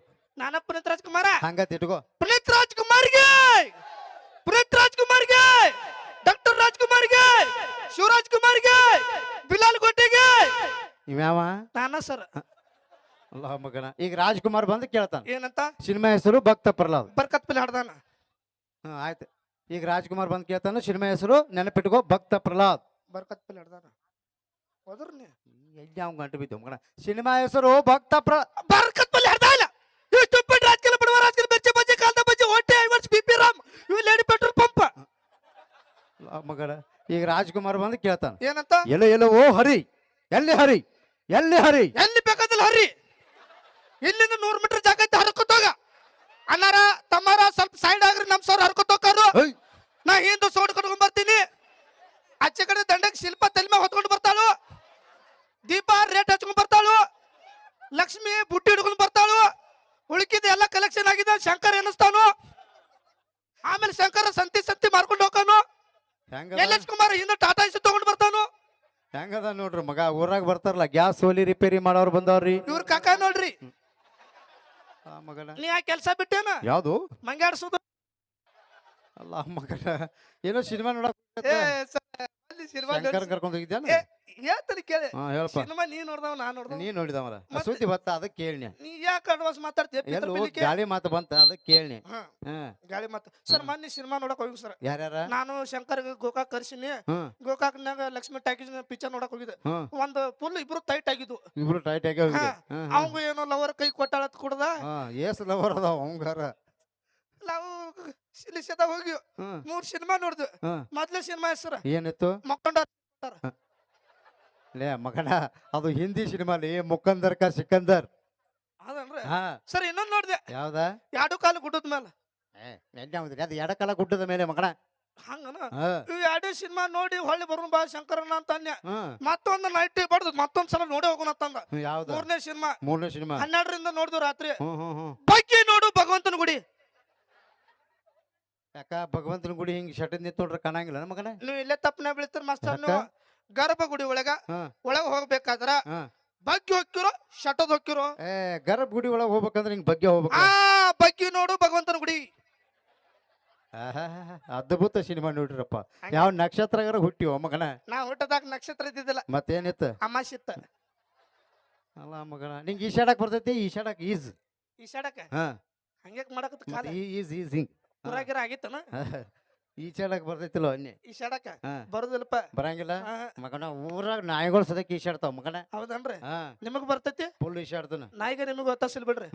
ನಾನ ಪುನೀತ್ ರಾಜ್ಕುಮಾರ. ಹಂಗತ್ ಇಟ್ಕೋ. ಪುನೀತ್ ರಾಜ್ಕುಮಾರ್ಗೆ. ಪುನೀತ್ ರಾಜ್ಕುಮಾರ್ಗೆ. ಡಾಕ್ಟರ್ ರಾಜ್ಕುಮಾರ್ಗೆ. ಶಿವರಾಜ್ ಕುಮಾರ್ಗೆ. ಬಿಲಾಲ್ ಕೋಟೆಗೆ ಇವ್ಯಾವ? ನಾನ ಸರ್. ಅಲ್ಲ ಮಗನ. ಈಗ ರಾಜ್ಕುಮಾರ್ ಬಂದು ಕೇಳ್ತಾನೆ. ಏನಂತ? ಸಿನಿಮಾ ಹೆಸರು ಭಕ್ತ ಪ್ರಹ್ಲಾದ್. ಬರ್ಕತ್ ಪಲ್ಲೆ ಹಾಡ್ದಾನ. ಹ್ಮ್ ಆಯ್ತು. ಈಗ ರಾಜ್ಕುಮಾರ್ ಬಂದು ಕೇಳ್ತಾನ ಸಿನಿಮಾ ಹೆಸರು ನೆನಪಿಟ್ಕೋ ಭಕ್ತ ಪ್ರಹ್ಲಾದ್. ಬರ್ಕತ್ ಪಲ್ಲೆ ಹಾಡ್ದಾನ. ಹೋದ್ರ ಎಲ್ಲಿ ಅವ್ನ್ ಗಂಟು ಬಿದ್ದು ಮಗನ. ಸಿನಿಮಾ ಹೆಸರು ಭಕ್ತ ಪ್ರ ಬರ್ಕತ್ ಮಗನ ಈಗ ರಾಜ್ಕುಮಾರ್ ಬಂದು ಕೇಳ್ತಾನೆ. ಏನಂತ? ಎಲ್ಲೋ ಎಲ್ಲೋ ಓ ಹರಿ ಎಲ್ಲಿ ಹರಿ ಎಲ್ಲಿ ಹರಿ? ಎಲ್ಲಿ ಬೇಕಾದಲ್ಲಿ ಹರಿ. ಇಲ್ಲಿಂದ ನೂರ್ ಮೀಟರ್ ಜಾಗ ಐತೆ ಹರ್ಕೊತೋಗ ಅನ್ನಾರ ತಮ್ಮಾರ ಸ್ವಲ್ಪ ಸೈಡ್ ಆಗ್ರಿ ನಮ್ ಸರ್ ಹರ್ಕೊತೋಕಾರು ಏಯ್! ನಾ ಹಿಂದೆ ಸೋಡ್ ಕಟ್ಕೊಂಡ್ ಬರ್ತೀನಿ. ಆಚೆ ಕಡೆ ದಂಡಕ್ಕೆ ಶಿಲ್ಪ ತಲೆಮೆ ಹೊತ್ಕೊಂಡು ಬರ್ತಾಳು. ದೀಪ ರೇಟ್ ಹಚ್ಕೊಂಡ್ ಬರ್ತಾಳು. ಲಕ್ಷ್ಮಿ ಬುಟ್ಟಿ ಹಿಡ್ಕೊಂಡು ಬರ್ತಾಳು. ಉಳಿಕಿದ ಎಲ್ಲ ಕಲೆಕ್ಷನ್ ಆಗಿದೆ ಶಂಕರ್ ಎನಿಸ್ತಾನು. ಆಮೇಲೆ ಶಂಕರ ಸಂತಿ ಸಂತಿ ಮಾರ್ಕೊಂಡು ಹೋಗಾನು ಹೆಂಗದ? ಎಲ್ ಎಚ್ ಕುಮಾರ್ ಹಿಂದೆ ಟಾಟಾ ಇಸಿ ತಗೊಂಡ್ ಬರ್ತಾನು. ಹೆಂಗದ ನೋಡ್ರಿ ಮಗ ಊರಾಗ ಬರ್ತಾರಲ್ಲ ಗ್ಯಾಸ್ ಓಲಿ ರಿಪೇರಿ ಮಾಡೋರು ಬಂದವ್ರಿ. ಇವ್ರ ಕಾಕ ನೋಡ್ರಿ. ಆ ಮಗನ. ನೀ ಆ ಕೆಲಸ ಬಿಟ್ಟೇನ? ಯಾವ್ದು? ಮಂಗಾಡ್ಸೋದು ಅಲ್ಲ ಮಗನ ಏನೋ ಸಿನಿಮಾ ನೋಡಕ್ ಏ ಅಲ್ಲಿ ಶಂಕರ್ ಕರ್ಕೊಂಡ್ ಹೋಗಿದ್ಯಾನ ಏ, ಹೇಳ್ತಾನೆ ಕೇಳಿ. ಹಾ ಹೇಳಪ್ಪ. ಸಿನಿಮಾ ನೀ ನೋಡ್ದವ ನಾ ನೋಡ್ದವ. ನೀ ನೋಡಿದವರ ಮತ್ತೆ- ಸುದ್ದಿ ಬತ್ತ ಅದಕ್ಕೆ ಕೇಳ್ನಿ. ನೀ ಯಾಕೆ ಅಡ್ವಾನ್ಸ್ ಮಾತಾಡ್ತೀಯ ಪಿತೃ ಎಲ್ಲೂ? ಗಾಳಿ ಮಾತು ಬಂತ ಅದಕ್ಕೆ ಕೇಳ್ನಿ. ಹಾ, ಹಾ. ಗಾಳಿ ಮಾತು. ಸರ್ ಮೊನ್ನೆ ಸಿನಿಮಾ ನೋಡಕ್ ಹೋಗಿ ಸರ್. ಯಾರ್ಯಾರ? ನಾನು ಶಂಕರ್ ಗೋಕಾಕ್ ಕರ್ಸಿನಿ. ಹ್ಮ್. ಗೋಕಾಕ್ನಾಗ ಲಕ್ಷ್ಮಿ ಟಾಕೀಸ್ ಪಿಕ್ಚರ್ ನೋಡಕ್ ಹೋಗಿದ್ದೆ. ಹ್ಮ್. ಒಂದು ಫುಲ್ ಇಬ್ರು ಟೈಟ್ ಆಗಿದ್ವು. ಇಬ್ರು ಟೈಟ್ ಆಗಿ ಹೋಗಿ ಹಾ, ಅವಂಗ ಏನೋ ಲವರ್ ಕೈ ಕೊಟ್ಟಾಳತ್ ಕುಡ್ದ. ಹಾ ಏಸ್ ಲವರ್ ಅದಾವ ಅವಂಗಾರ. ನಾವು ಸಿಲಿಸದ ಹೋಗಿ ಹ್ಮ್ ಮೂರ್ ಸಿನಿಮಾ ನೋಡಿದ್ವಿ. ಮೊದ್ಲ ಸಿನಿಮಾ ಹೆಸರು ಏನಿತ್ತು? ಮಕ್ಕೊಂಡ ಲೇ ಮಗನ ಅದು ಹಿಂದಿ ಸಿನಿಮಾ ಲೇ ಮುಕಂದರ್ ಕಾ ಸಿಕಂದರ್. ಅದನ್ರಿ ಹಾ. ಸರ್ ಇನ್ನೊಂದ್ ನೋಡ್ದೆ. ಯಾವ್ದಾ? ಎರಡು ಕಾಲು ಗುಡ್ಡದ ಮೇಲೆ. ಏ ಯಾವ್ದ್ರಿ ಅದು ಎಡಕಲ ಗುಡ್ಡದ ಮೇಲೆ ಮಗನ. ಹಂಗನ? ಹಾ. ಇವ್ ಎರಡೇ ಸಿನಿಮಾ ನೋಡಿ ಹೊಳ್ಳಿ ಬರೋಣ ಬಾ ಶಂಕರಣ್ಣ ಅಂತ ಅನ್ಯ. ಮತ್ತೊಂದು ನೈಟ್ ಬಡ್ದು ಮತ್ತೊಂದ್ ಸಲ ನೋಡಿ ಹೋಗೋಣ ಅಂತಂದ. ಯಾವ್ದು? ಮೂರನೇ ಸಿನಿಮಾ. ಮೂರನೇ ಸಿನಿಮಾ. ಹನ್ನೆರಡರಿಂದ ನೋಡ್ದು ರಾತ್ರಿ. ಹ್ಮ್ ಹ್ಮ್ ಹ್ಮ್. ಬಗ್ಗೆ ನೋಡು ಭಗವಂತನ ಗುಡಿ. ಯಾಕ ಭಗವಂತನ ಗುಡಿ ಹಿಂಗ್ ಶಟದ್ ನಿಂತ್ ನೋಡ್ರಿ ಕಾಣಂಗಿಲ್ಲ ನಮ್ಮ ಮಗನ? ನೀವು ಇಲ್ಲೇ ತಪ್ಪನೆ ಬೀಳ್ತೀರ ಮಾಸ್ತರ್ ನೀವು ಗರ್ಭ ಗುಡಿ ಒಳಗ ಹಾ. ಒಳಗ ಹೋಗ್ಬೇಕಾದ್ರ ಹಾ. ಬಗ್ಗೆ ಹೋಗ್ತಿರೋ ಶಟದ್ ಹೋಗ್ತಿರೋ? ಏ ಗರ್ಭ ಗುಡಿ ಒಳಗ್ ಹೋಗ್ಬೇಕಂದ್ರೆ ಹಿಂಗ್ ಬಗ್ಗೆ ಹೋಗ್ಬೇಕು. ಆ ಬಗ್ಗೆ ನೋಡು ಭಗವಂತನ ಗುಡಿ. ಆಹಾಹಾಹಾ, ಅದ್ಭುತ ಸಿನಿಮಾ ನೋಡ್ರಪ್ಪ. ಯಾವ ನಕ್ಷತ್ರಗಾರ ಹುಟ್ಟಿವ ಮಗನ? ನಾ ಹುಟ್ಟದಾಗ ನಕ್ಷತ್ರ ಇದ್ದಿದ್ದಿಲ್ಲ. ಮತ್ತೇನಿತ್ತು? ಅಮಾಸಿತ್ತ ಅಲ್ಲ ಮಗನ ನಿಂಗೆ ಈಶಾಡಕ್ ಬರ್ತೈತಿ ಈಶಾಡಕ್ ಈಜ್. ಈ ಶಾಡಕ್ ಹಾ. ಹಂಗ್ಯಾಕ್ ಮಾಡಕತ್ತ ಕಾಲ? ಮಾಡಕ್ ಈಸ್ ಈಸ್ ಹಿಂಗ್. ಊರಾಗಿರ ಆಗಿತ್ತನ ಈಶಾಡಕ್ ಬರ್ತೈತಿಲ್ಲ ಅನ್ನಿ. ಈ ಶಡಕ? ಹಾ. ಬರುದಿಲ್ಲಪ್ಪ. ಬರಂಗಿಲ್ಲ. ಹಾ, ಮಗನ ಊರಾಗ ನಾಯಿಗಳು ಸದಕ್ಕೆ ಈಶಾಡ್ತಾವ ಮಗನ. ಹೌದನ್ರಿ? ಹಾ. ನಿಮಗ್ ಬರ್ತೈತಿ? ಫುಲ್ ಈಶಾಡ್ತಾನ ನಾಯಿಗ ನಿಮಗ್ ಗೊತ್ತಾಸಿಲ್ ಬಿಡ್ರಿ.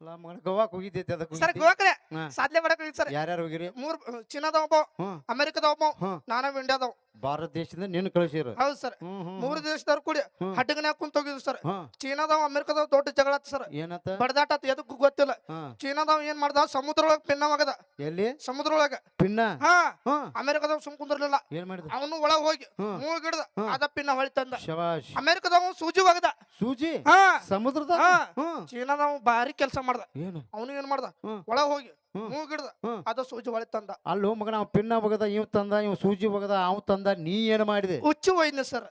ಅಲ್ಲ ಮಗನ ಗೋವಾಕ್ ಹೋಗಿದ್ದೈತಿ ಅದಕ್ಕೆ ಸರ್ ಹೋಗಿದ್ದಿ? ಗೋವಾಕ್ರೆ ಹಾ. ಸಾಧ್ಯ ಮಾಡಕ್ ಹೋಗಿದ್ ಸರ್. ಯಾರ್ಯಾರು ಹೋಗಿರಿ? ಮೂರ್ ಚೀನಾದ ಒಬ್ಬ ಹ್ಮ್. ಅಮೆರಿಕದ ಒಬ್ಬ ಹ್ಮ್. ನಾನವ್ ಇಂಡಿಯಾದವ್. ಭಾರತ ದೇಶದಿಂದ ನೀನು ಕಳಿಸಿರು. ಹೌದು ಸರ್. ಹ್ಮ್ ಹ್ಮ್ ಮೂರು ದೇಶದವ್ರು ಕೂಡಿ ಹ್ಮ್. ಹಡ್ಡಗನ್ಯಾಗ ಕುಂತ ಹೋಗಿದ್ವಿ ಸರ್. ಹ್ಮ್ ಚೀನಾದವ್ ಅಮೆರಿಕದವ್ ದೊಡ್ಡ ಜಗಳ ಆತ್ ಸರ್. ಏನತ್ತ ಬಡದಾಟ ಆತ್. ಎದಕ್ಕೂ ಗೊತ್ತಿಲ್ಲ. ಹಾ. ಚೀನಾದವ್ ಏನ್ ಮಾಡ್ದ? ಸಮುದ್ರ ಒಳಗ ಪಿನ್ನವಾಗದ ಎಲ್ಲಿ? ಸಮುದ್ರ ಒಳಗ ಪಿನ್ನ? ಹಾ. ಹ್ಮ್ ಅಮೆರಿಕದವ್ ಸುಮ್ ಕುಂದಿರ್ಲಿಲ್ಲ. ಏನ್ ಮಾಡಿದ ಅವನು ಒಳಗ್ ಹೋಗಿ ಹ್ಮ್. ಮೂಗಿಡ್ದ. ಹ್ಮ್. ಅದ ಪಿನ್ನ ಹೊಳಿ ತಂದ. ಶವಾಶ್ ಅಮೆರಿಕದವ್ ಸೂಜಿ ಒಗದ. ಸೂಜಿ? ಹಾ. ಸಮುದ್ರದ ಹಾ. ಹ್ಮ್ ಚೀನಾದವ್ ಭಾರಿ ಕೆಲಸ ಮಾಡ್ದ. ಏನು? ಅವನು ಏನ್ ಮಾಡ್ದ? ಹ್ಮ್. ಒಳಗ್ ಹೋಗಿ ಹ್ಮ್. ಮೂಗಿಡ್ದ ಹ್ಮ್. ಅದ ಸೂಜಿ ಹೊಳಿ ತಂದ. ಅಲ್ಲೋ ಮಗನ ನಾವು ಪಿನ್ನ ಬಗದ ಇವ್ ತಂದ ಇವ್ ಸೂಜಿ ಬಗದ ಅವ್ ತಂದ ನೀ ಏನ್ ಮಾಡಿದೆ? ಹುಚ್ಚು ಒಯ್ನ ಸರ್.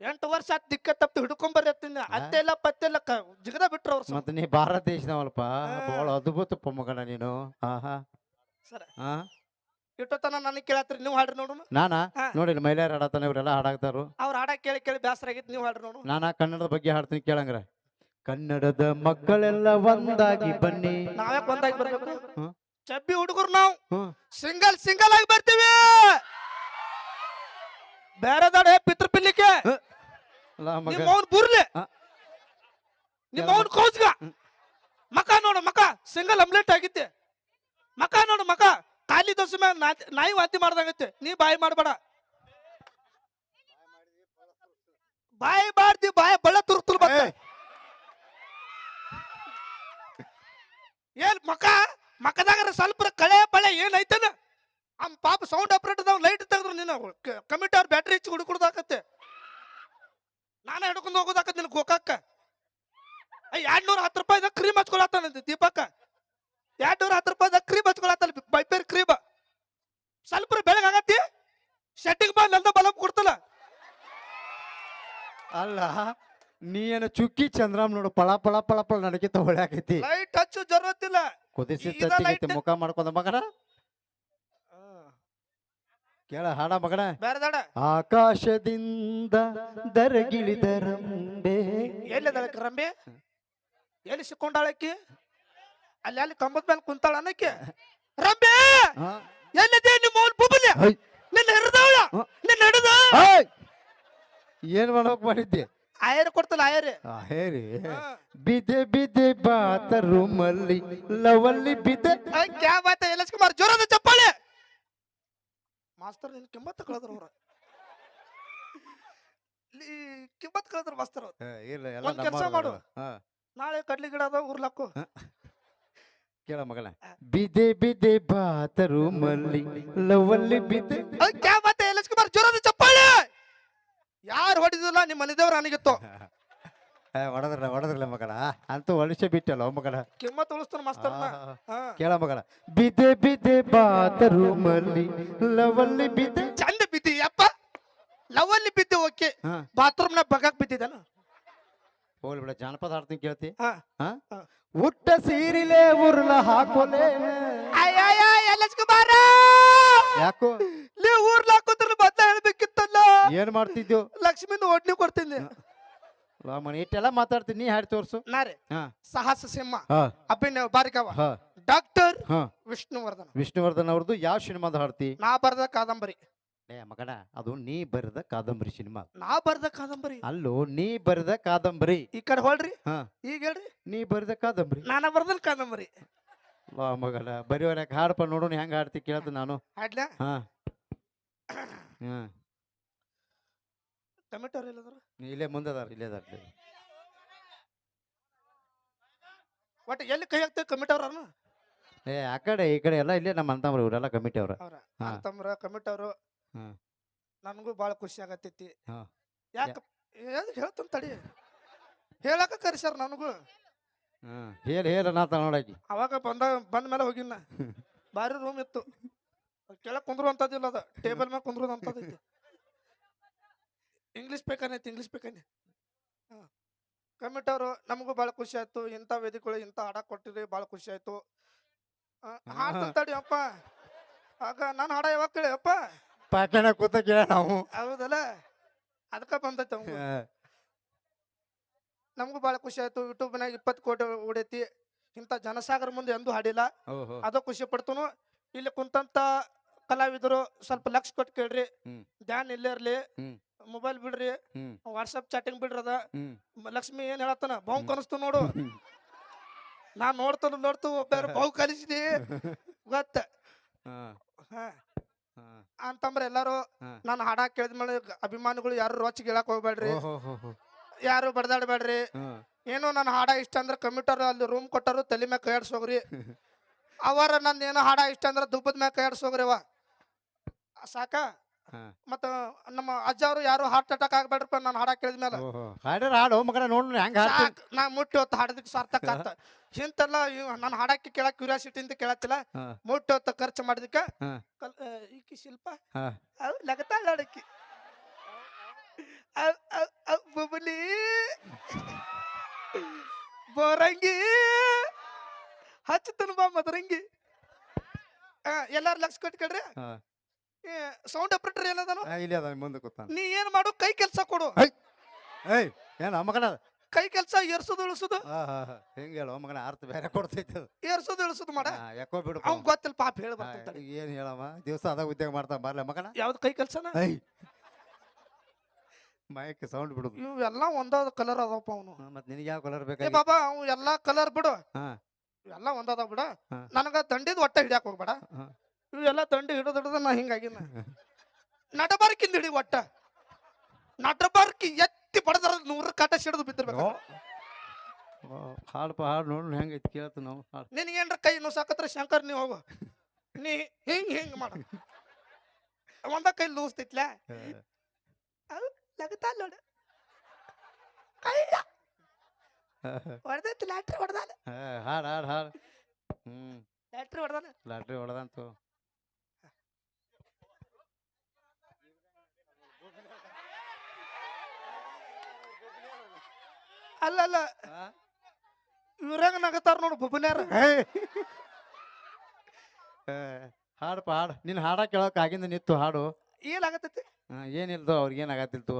ಎಂಟು ವರ್ಷ ಆತ್ ದಿಕ್ಕ ತಪ್ಪಿ ಹಿಡ್ಕೊಂಬರ್ರಿ ಅತ್ತಿನ ಅತ್ತೆ ಇಲ್ಲ ಪತ್ತೆ ಇಲ್ಲ ಕ- ಜಿಗದ ಬಿಟ್ರ ಅವ್ರು ಮತ್ತ ನೀ ಭಾರತ ದೇಶದವಲ್ಪ. ಬಹಳ ಅದ್ಭುತಪ್ಪ ಮಗನ ನೀನು. ಆಹಾ. ಸರ್. ಹಾ ಇಟ್ಟೋತನ ನನಗೆ ಕೇಳತ್ರಿ ನೀವು ಹಾಡ್ರಿ ನೋಡು ನಾನಾ? ನೋಡಿ ನೋಡಿಲ್ಲ ಮಹಿಳೆಯರ್ ಹಾಡತಾನ ಇವರೆಲ್ಲ ಹಾಡಾಗ್ತಾರು ಅವ್ರ ಹಾಡ ಕೇಳಿ ಕೇಳಿ ಬೇಸರ ಆಗಿತ್ತು ನೀವು ಹಾಡ್ರಿ ನೋಡು ನಾನಾ ಕನ್ನಡದ ಬಗ್ಗೆ ಹಾಡ್ತೀನಿ ಕೇಳಂಗ್ರ. ಕನ್ನಡದ ಮಕ್ಕಳೆಲ್ಲ ಒಂದಾಗಿ ಬನ್ನಿ. ನಾವೇ ಒಂದಾಗಿ ಬರ್ಬೇಕು? ಚಬ್ಬಿ ಹುಡುಗರು ನಾವು. ಸಿಂಗಲ್ ಸಿಂಗಲ್ ಆಗಿ ಬರ್ತೀವಿ. ಬೇರೆ ದಾಡೆ ಪಿತೃ ಪಿಲ್ಲಿಕೆ ಅಲ್ಲ ಮಗ. ನಿಮ್ಮ ಅವ್ನ್ ಬುರ್ಲಿ. ನಿಮ್ಮ ಅವ್ನು ಕೌಸ್ಗ. ಮಕ ನೋಡು ಮಕ. ಸಿಂಗಲ್ ಅಮ್ಲೆಟ್ ಆಗಿತ್ತೆ ಮಕ ನೋಡು ಮಕ. ಖಾಲಿ ದೋಸೆ ಮೇಲೆ ನಾಯಿ ವಾಂತಿ ಮಾಡ್ದಂಗತ್ತೆ ನೀ ಬಾಯಿ ಮಾಡಬೇಡ. ಬಾಯಿ ಮಾಡ್ದಿ ಬಾಯಿ ಬಳ್ಳ ತುರ್ತುಲ್ ಬತ್ತ ಏಯ್. ಏನ್ ಮಕ ಮಕದಾಗ ಸ್ವಲ್ಪ ಕಳೆ ಬಳೆ ಏನೈತನ? ಅಮ್ ಪಾಪ ಸೌಂಡ್ ಆಪರೇಟರ್ ಲೈಟ್ ತೆಗೆದ್ರು ನೀನು ಕಮಿಟಿ ಅವ್ರ ಬ್ಯಾಟ್ರಿ ಹೆಚ್ಚು ಹುಡುಕುಡ್ದಾಕತ್ತೆ ನಾನು ಹಿಡ್ಕೊಂಡು ಹೋಗೋದಾಕತ್ ನಿನ್ ಗೋಕಾಕ ಎರಡ್ ನೂರ ಹತ್ತು ರೂಪಾಯಿದ ಕ್ರೀಮ್ ಹಚ್ಕೊಳತ್ತಾನಂತೆ ದೀಪಕ್ಕ. ಎರಡ್ ನೂರ ಹತ್ತು ರೂಪಾಯಿದ ಕ್ರೀಮ್ ಹಚ್ಕೊಳತ್ತಲ್ಲ ಬೈಪೇರ್ ಕ್ರೀಮ್ ಸ್ವಲ್ಪ ಬೆಳಗಾಗತ್ತಿ ಶೆಟ್ಟಿಗೆ ಬಾ ನಂದ ಬಲಪ್ ಕೊಡ್ತಲ್ಲ. ಅಲ್ಲ. ನೀ ಏನು ಚುಕ್ಕಿ ಚಂದ್ರಾಮ್ ನೋಡು ಪಳ ಪಳ ಪಳ ಪಳ ನಡಕಿತ ಹೊಳ್ಯಾಕೈತಿ ಲೈಟ್ ಹಚ್ಚು ಜರುತ್ತಿಲ್ಲ. ಕುದಿಸಿ ಇದ ಮುಖ ಮಾಡ್ಕೊಂಡ ಮಗನ? ಕೇಳ ಹಾಡ ಮಗನ. ಬೇರೆ ದಡ. ಆಕಾಶದಿಂದ ದರಗಿಳಿದರಂಬೆ ಎಲ್ಲಿದ್ದಾಳೆ ರಂಬೆ? ಎಲ್ಲಿ ಸಿಕ್ಕೊಂಡಾಳಕ್ಕಿ ಅಲ್ಲಿ ಅಲ್ಲಿ ಕಂಬದ ಮೇಲೆ ಕುಂತಾಳ ಅನ್ನಕ್ಕೆ. ರಂಬೆ! ಹಾ? ಎಲ್ಲಿದೆ ನಿಮ್ಮ ಅವ್ನ. ನಿನ್ನ ಹಿಡ್ದವಳ ಹ? ನಿನ್ನ ಹಿಡ್ದ ಏಯ್! ಏನ್ ಮಾಡೋಕ್ ಮಾಡಿದ್ದೆ? ಆಯರ್ ಕೊಡ್ತಲ್ಲ ಆಯರ್. ಹೇರಿ ಬಿದೆ ಬಿದೆ ಬಾತ ಮಲ್ಲಿ ಲವಲ್ಲಿ ಬಿದೆ. ಕ್ಯಾ ಬಾತ ಎಲ್ಎಸ್ ಕುಮಾರ್ ಜೋರದ ಚಪ್ಪಾಳೆ. ಮಾಸ್ತರ್ ನಿನ್ ಕಿಮ್ಮತ್ ಕಳೆದ್ರ ಅವ್ರ. ಕಿಮ್ಮತ್ ಕಳೆದ್ರ ಮಾಸ್ತರ್ ಒಂದ್ ಕೆಲ್ಸ ಮಾಡು. ನಾಳೆ ಕಡ್ಲಿ ಗಿಡ ಅದ ಉರ್ಲಾಕು ಕೇಳ ಮಗಳ. ಬಿದೆ ಬಿದೆ ಬಾತ ಮಲ್ಲಿ ಲವಲ್ಲಿ ಬಿದೆ. ಕ್ಯಾ ಬಾತ ಎಲ್ ಕುಮಾರ್ ಜೋರದ ಚಪ್ಪಾಳೆ ಯಾರು ಹೊಡಿದಿಲ್ಲ ನಿಮ್ಮ ಮನೆದೇವ್ರ ನನಗಿತ್ತು. ಏ, ಹೊಡೆದ್ರಲ್ಲ ಹೊಡೆದ್ರಲ್ಲ ಮಗಳ? ಅಂತೂ ಒಳಿಸೆ ಬಿಟ್ಟಲ್ಲ ಅವ್ ಮಗನ ಕಿಮ್ಮತ್ ಉಳಿಸ್ತಾನ ಮಾಸ್ತರ್ನ ಹಾ. ಕೇಳ ಮಗಳ. ಬಿದೆ ಬಿದೆ ಬಾತರು ರೂಮಲ್ಲಿ ಲವಲ್ಲಿ ಬಿದೆ. ಚಂದ ಬಿದ್ದಿ ಯಪ್ಪ. ಲವಲ್ಲಿ ಬಿದ್ದು ಓಕೆ. ಹಾ. ಬಾತ್ರೂಮ್ನ ಬಗಾಕ್ ಬಿದ್ದಿದ್ದಾನ. ಹೋಗ್ಲಿ ಬಿಡ ಜಾನಪದ ಹಾಡ್ತೀನಿ ಕೇಳ್ತಿ. ಹಾ. ಹಾ? ಹಾ. ಹುಟ್ಟ ಸೀರಿಲೆ ಉರ್ಲ ಹಾಕೋಲೆ. ಅಯ್ಯಯ್ಯ ಎಲ್ಲ ಯಾಕೋ? ಲೇ ಊರ್ಲ ಹಾಕೋತ್ರ ಹೇಳ್ಬೇಕಿತ್ತಲ್ಲ ಏನ್ ಮಾಡ್ತಿದ್ಯೋ? ಲಕ್ಷ್ಮಿಂದ ಒಡ್ನಿ ಕೊಡ್ತೀನಿ. ಮನೆ ಇಟ್ಟೆಲ್ಲ ಮಾತಾಡ್ತೀನಿ ನೀ ಹಾಡಿ ತೋರ್ಸು. ನಾರೇ ಹಾ. ಸಾಹಸ ಸಿಂಹ. ಹಾ. ಬಾರಿಕವ ಹಾ. ಡಾಕ್ಟರ್ ಹಾ. ವಿಷ್ಣುವರ್ಧನ್. ವಿಷ್ಣುವರ್ಧನ್ ಅವ್ರದ್ದು ಯಾವ ಸಿನಿಮಾದ ಹಾಡ್ತಿ? ನಾ ಬರೆದ ಕಾದಂಬರಿ. ಏ ಮಗಣ ಅದು ನೀ ಬರೆದ ಕಾದಂಬರಿ ಸಿನಿಮಾ ನಾ ಬರೆದ ಕಾದಂಬರಿ. ಅಲ್ಲೋ ನೀ ಬರೆದ ಕಾದಂಬರಿ. ಈ ಕಡೆ ಹೊಳ್ರಿ. ಹಾ. ಈಗ ಹೇಳ್ರಿ. ನೀ ಬರೆದ ಕಾದಂಬರಿ. ನಾನ ಬರ್ದನ್ ಕಾದಂಬರಿ. ವಾ ಮಗನ ಬರೀವರ್ಯಾಕ ಹಾಡಪ್ಪ ನೋಡೋಣ ಹೆಂಗ ಹಾಡ್ತಿ ಕೇಳ್ತ ನಾನು. ಹಾಡ್ಲ? ಹಾ. ಹಾ. ಟೊಮೆಟೊ ಇಲ್ಲದ್ರ ನೀ ಇಲ್ಲೇ ಮುಂದೆ ಅದಾರ ಇಲ್ಲೇ ಅದಾರ. ಒಟ್ಟು ಎಲ್ಲಿ ಕೈ ಹಾಕ್ತೇವೆ ಕಮಿಟಿ ಏ ಆ ಕಡೆ ಈ ಕಡೆ ಎಲ್ಲ ಇಲ್ಲೇ ನಮ್ಮ ಅಂತಮ್ರು ಇವರೆಲ್ಲ ಕಮಿಟಿ ಅವ್ರ. ಅವ್ರ ಹಾ. ಕಮಿಟಿ ಅವರು. ನನಗೂ ಭಾಳ ಖುಷಿ ಆಗತ್ತೈತಿ ಹಾ. ಯಾಕ ಹೇಳ್ತಾನ ತಡಿ. ಹೇಳಕ ಕರ್ಸ್ಯಾರ ನನಗೂ. ಹ್ಮ್ ಹೇಳಿ ಹೇಳ ನಾ ನೋಡಾಕಿ ಅವಾಗ ಬಂದ ಬಂದ ಮೇಲೆ ಹೋಗಿನ ಭಾರಿ ರೂಮ್ ಇತ್ತು. ಕೆಳಗೆ ಕುಂದ್ರು ಅಂತದಿಲ್ಲ ಅದ ಟೇಬಲ್ ಮೇಲೆ ಕುಂದ್ರು ಅಂತದೈತಿ ಇಂಗ್ಲೀಷ್ ಬೇಕಾನೈತಿ ಇಂಗ್ಲೀಷ್ ಬೇಕಾನೆ. ಹಾಂ. ಕಮಿಟಿ ಅವರು ನಮಗೂ ಭಾಳ ಖುಷಿ ಆಯ್ತು. ಇಂಥ ವೇದಿಕೆಗಳು ಇಂಥ ಹಾಡ ಕೊಟ್ಟಿರಿ ಭಾಳ ಖುಷಿ ಆಯ್ತು. ಆ, ಹಾಡ್ತಾನ್ ತಡಿ ಅಪ್ಪ. ಆಗ ನಾನು ಹಾಡ ಯಾವಾಗ ಕೇಳಿ ಅಪ್ಪ? ಕೂತ ಕೇಳ ನಾವು. ಹೌದಲ್ಲ? ಅದಕ್ಕೆ ಬಂದೈತೆ ಅವಂಗ. ನಮಗೂ ಭಾಳ ಖುಷಿ ಆಯ್ತು. ಯೂಟ್ಯೂಬ್ನಾಗ ಇಪ್ಪತ್ತು ಕೋಟಿ ಉಡೈತಿ ಇಂಥ ಜನಸಾಗರ ಮುಂದೆ ಎಂದೂ ಹಾಡಿಲ್ಲ. ಅದು ಖುಷಿ ಪಡ್ತನು. ಇಲ್ಲಿ ಕುಂತಂತ ಕಲಾವಿದರು ಸ್ವಲ್ಪ ಲಕ್ಷ ಕೊಟ್ಟು ಕೇಳ್ರಿ. ಧ್ಯಾನ್ ಇಲ್ಲೇ ಇರ್ಲಿ. ಮೊಬೈಲ್ ಬಿಡ್ರಿ. ಹ್ಮ್. ವಾಟ್ಸಪ್ ಚಾಟಿಂಗ್ ಬಿಡ್ರದ? ಹ್ಮ್. ಲಕ್ಷ್ಮಿ ಏನ್ ಹೇಳತ್ತಾನ? ಬಹು ಕನಸ್ತು ನೋಡು. ನಾ ನೋಡ್ತಾನ ನೋಡ್ತು ಬೇರೆ ಬಹು ಕಲಿಸಿದಿ ಗೊತ್ತ. ಹಾ. ಹಾ. ಹಾ. ಅಂತಂದ್ರೆ ಎಲ್ಲಾರು ಹಾ. ನಾನು ಹಾಡ ಕೇಳಿದ್ಮೇಲೆ ಅಭಿಮಾನಿಗಳು ಯಾರು ರೋಚ್ ಹೇಳಕ್ ಹೋಗ್ಬೇಡ್ರಿ. ಓಹೋ ಹೋ ಹೋ. ಯಾರು ಬಡ್ದಾಡ್ಬೇಡ್ರಿ. ಏನು ಏನೋ ನನ್ನ ಹಾಡ ಇಷ್ಟ ಅಂದ್ರೆ ಕಂಪ್ಯೂಟರ್ ಅಲ್ಲಿ ರೂಮ್ ಕೊಟ್ಟರು ತಲೆ ಮ್ಯಾಗ ಕೈ ಆಡ್ಸೋಗ್ರಿ. ಅವರ ನಂದು ಏನೋ ಹಾಡ ಇಷ್ಟ ಅಂದ್ರೆ ದುಪ್ಪದ ಮ್ಯಾಗ ಕೈ ಆಡ್ಸೋಗ್ರಿ ಅವ. ಸಾಕ. ಮತ್ತ ನಮ್ಮ ಅಜ್ಜ ಅವರು ಯಾರು ಹಾರ್ಟ್ ಅಟ್ಯಾಕ್ ಆಗ್ಬೇಡ್ರಪ್ಪ ನಾನು ಹಾಡ ಕೇಳಿದ ಮೇಲೆ ಹಾಡ್ರ ಹಾಡು ಮಗನ ನೋಡು ಹೆಂಗ ನಾ ಮುಟ್ಟಿ ಹೊತ್ತು ಹಾಡದಕ್ಕೆ ಸಾರ್ಥಕ ಆತ ಇಂತೆಲ್ಲ ನಾನು ಹಾಡಕ್ಕೆ ಕೇಳಕ್ ಕ್ಯೂರಿಯಾಸಿಟಿ ಅಂತ ಕೇಳತ್ತಿಲ್ಲ. ಮುಟ್ಟಿ ಹೊತ್ತು ಖರ್ಚು ಮಾಡಿದಕ್ಕೆ ಈಕಿ ಶಿಲ್ಪ. ಲಗತಾಳ ಅವ್ ಬುಬಲಿ. ಬೋರಂಗಿ. ಹಚ್ಚತನ ಬಾ ಮದರಂಗಿ. ಎಲ್ಲಾರು ಲಕ್ಷ ಕೊಟ್ಟು ಕೇಳ್ರಿ. ಸೌಂಡ್ ಆಪರೇಟರ್ ಏನದಾನು? ಇಲ್ಲಿ ಅದ ಮುಂದೆ ಕೂತಾನ. ನೀ ಏನ್ ಮಾಡು ಕೈ ಕೆಲಸ ಕೊಡು. ಏಯ್ ಏನ ಮಗನ ಕೈ ಕೆಲಸ ಏರ್ಸೋದು ಇಳಿಸೋದು. ಹಾ ಹಾ ಹಾ. ಹೆಂಗ ಹೇಳು ಮಗನ ಅರ್ಥ ಬೇರೆ ಕೊಡ್ತೈತೆ ಅದು. ಏರ್ಸೋದು ಇಳಿಸೋದು ಮಾಡ. ಯಾಕೋ ಬಿಡು ಅವ್ನ್ ಗೊತ್ತಿಲ್ಲ ಪಾಪ ಹೇಳಿ ಏನ್ ಹೇಳಮ್ಮ ದಿವಸ ಅದ ಉದ್ಯೋಗ ಮಾಡ್ತಾನ ಬರ್ಲ ಮಗನ ಯಾವ್ದು ಕೈ ಕೆಲಸನ? ಮೈಕ್ ಸೌಂಡ್ ಬಿಡು ಇವೆಲ್ಲ ಒಂದಾದ ಕಲರ್ ಅದಾವಪ್ಪ ಅವನು. ಮತ್ತೆ ಮತ್ ನಿನಗೆ ಯಾವ ಕಲರ್ ಬೇಕು ಬಾಬಾ ಅವ್ ಎಲ್ಲಾ ಕಲರ್ ಬಿಡು. ಹಾ. ಇವೆಲ್ಲ ಒಂದಾದ ಬಿಡ. ನನಗೆ ದಂಡಿದ್ ಒಟ್ಟ ಹಿಡಿಯಾಕ ಹೋಗ್ಬೇಡ. ಹಾ. ಇವೆಲ್ಲ ದಂಡಿ ಹಿಡಿದ್ ಹಿಡಿದ ನಾ ಹಿಂಗಾಗಿನ ನಟಬಾರ್ಕಿಂದ ಹಿಡಿ ಒಟ್ಟ. ನಟಬಾರ್ಕಿ ಎತ್ತಿ ಪಡೆದ್ರ ನೂರ ಕಾಟ ಸಿಡಿದು ಬಿದ್ದಿರ್ಬೇಕು. ಹಾಡಪ್ಪ ಹಾಡು ನೋಡ್ ಹೆಂಗೈತಿ ಕೇಳ್ತು ನಾವು ಹಾಡು. ನಿನಗೇನ್ರ ಕೈ ನುಸಾಕತ್ರ ಶಂಕರ್ ನೀವು ಹೋಗು. ನೀ ಹಿಂಗ್ ಹಿಂಗ್ ಮಾಡ. ಒಂದ ಕೈ ಲೂಸ್ತೈತ್ಲ ಲಗತಾ ನೋಡ. ಹೊಡೆದೈತಿ ಲ್ಯಾಟ್ರಿ ಹೊಡೆದಾನ. ಹಾಡು ಹಾಡು ಹಾಡು. ಲ್ಯಾಟ್ರಿ ಹೊಡೆದಾನ. ಲಾಟ್ರಿ ಹೊಡೆದಂತು ಅಲ್ಲ ಇವ್ರಂಗ ನಗತಾರ ನೋಡು ಬುಬನ್ಯಾರ ಹಾಡಪ್ಪ ಹಾಡು ನಿನ್ನ ಹಾಡ. ಕೇಳೋಕೆ ಆಗಿಂದ ನಿತ್ತು ಹಾಡು. ಏನಾಗತ್ತೈತಿ ಏನಿಲ್ದು ಅವ್ರಿಗೆ ಏನಾಗತ್ತಿಲ್ತು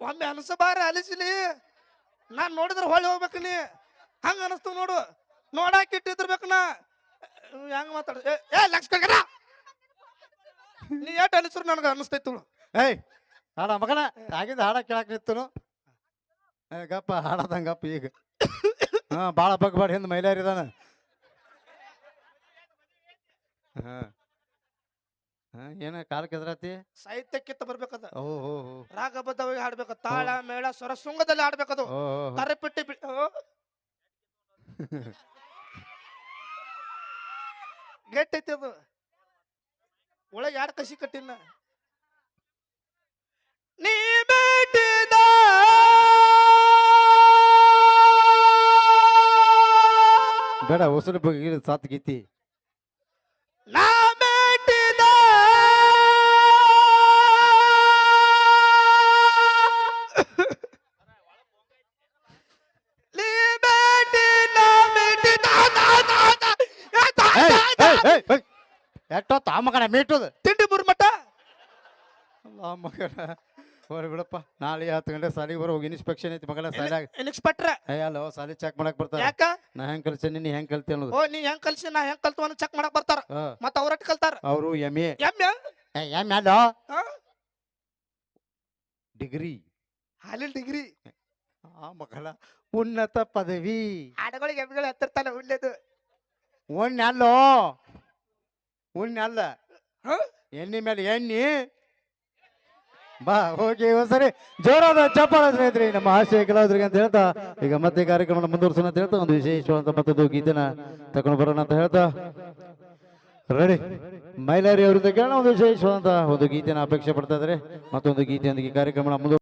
ಒಮ್ಮೆ ಅನಸಬಾರ ಅಲಿಸ್ಲಿ. ನಾನ್ ನೋಡಿದ್ರೆ ಹೊಳ್ಳಿ ಹೋಗ್ಬೇಕು ನೀ. ಹಂಗ ಅನಸ್ತು ನೋಡು. ನೋಡಾಕ ಇಟ್ಟಿದ್ರಬೇಕು ನಾ. ಹೆಂಗ್ ಮಾತಾಡ ಏ, ಲಕ್ಷ ನೀ ಏಟ್ ಅನಿಸ್ರು ನನಗೆ ಅನಿಸ್ತೈತು ಏಯ್ ಹಾಡ ಮಗನ? ಆಗಿಂದ ಹಾಡ ಕೇಳಕ್ ನಿತ್ತನು ಏ, ಗಪ್ಪ ಹಾಡದಂಗಪ್ಪ ಈಗ. ಹಾ ಭಾಳ ಬಗ್ಬಾಡ್ ಬಾಡಿ ಹಿಂದ ಮೈಲಾರಿದಾನ ಹಾ. ಹಾ ಏನ ಕಾಲ್ ಕೆದ್ರತಿ? ಸಾಹಿತ್ಯಕ್ಕಿತ್ತ ಬರ್ಬೇಕದ. ಹೋ ರಾಗಬದ್ಧವಾಗಿ ಹಾಡ್ಬೇಕು ತಾಳ ಮೇಳ ಸ್ವರ ಸುಂಗದಲ್ಲಿ ಹಾಡ್ಬೇಕದು. ಕರೆಪಿಟ್ಟಿ ಬಿ ಓ. ಗಟ್ಟೈತಿ ಅದು. ಒಳಗೆ ಯಾರು ಕಸಿ ಕಟ್ಟಿನ ನೀ ಬೇಟಿದ ಬೇಡ ಉಸಿರು ಬಗ್ಗೆ ಸಾತ್ ಗೀತಿ? ಮೀಟುದು ತಿಂಡಿ ಮುರ್ಮಟ ಅಲ್ಲ ಮಗನ ಬಿಡಪ್ಪ. ನಾಳೆ ಹತ್ತು ಗಂಟೆ ಸಾಲಿಗೆ ಬರೋ ಹೋಗಿ ಇನ್ಸ್ಪೆಕ್ಷನ್ ಐತಿ ಮಗನ ಸಾಲಿಯಾಗ ಇನ್ಸ್ಪೆಕ್ಟ್ರ ಏ ಅಲ್ಲ ಸಾಲಿ ಚೆಕ್ ಮಾಡಕ್ ಬರ್ತಾರ. ಯಾಕ? ನಾ ಹೆಂಗ್ ಕಲ್ಸೇನಿ ನೀ ಹೆಂಗ್ ಕಲ್ತಿ ಅನ್ನೋದು. ಓ ನೀ ಹೆಂಗ್ ಕಲ್ಸಿ ನಾ ಹೆಂಗ್ ಕಲ್ತು ಚೆಕ್ ಮಾಡಕ್ ಬರ್ತಾರ. ಮತ್ತ ಅವ್ರಟ್ ಕಲ್ತಾರ. ಅವರು ಎಂ ಎ ಎಂ ಅಲ್ಲ? ಡಿಗ್ರಿ. ಹಾಲಿನ ಡಿಗ್ರಿ. ಆ ಮಗಳ ಉನ್ನತ ಪದವಿ. ಹಾಡುಗಳಿಗೆ ಎಮ್ಗಳು ಹತ್ತಿರ್ತಾನೆ ಒಳ್ಳೇದು ಉಣ್ಣೆ ಅಲ್ಲೋ? ಉಣ್ಣೆ ಅಲ್ಲ. ಹಾ? ಎಣ್ಣೆ ಮೇಲೆ ಎಣ್ಣಿ? ಬಾ, ಹೋಗಿ ಸರಿ ಜೋರಾದ ಚಪ್ಪಾಳ ಸ್ನೇಹಿತರೆ ನಮ್ಮ ಆಶಯ ಕಲಾವಿದರಿಗೆ ಅಂತ ಹೇಳ್ತಾ, ಈಗ ಮತ್ತೆ ಕಾರ್ಯಕ್ರಮ ಮುಂದುವರಿಸೋಣ ಅಂತ ಹೇಳ್ತಾ, ಒಂದು ವಿಶೇಷವಾದಂತ ಮತ್ತೊಂದು ಗೀತೆನ ತಕೊಂಡು ಬರೋಣ ಅಂತ ಹೇಳ್ತಾ. ರೆಡಿ ಮೈಲಾರಿ ಅವರಿಂದ ಕೇಳೋಣ, ಒಂದು ವಿಶೇಷವಾದಂತ ಒಂದು ಗೀತೆನ ಅಪೇಕ್ಷೆ ಪಡ್ತಾ ಇದ್ದಾರೆ. ಮತ್ತೊಂದು ಗೀತೆಯೊಂದಿಗೆ ಕಾರ್ಯಕ್ರಮ ಮುಂದುವರ್ಸೋಣ.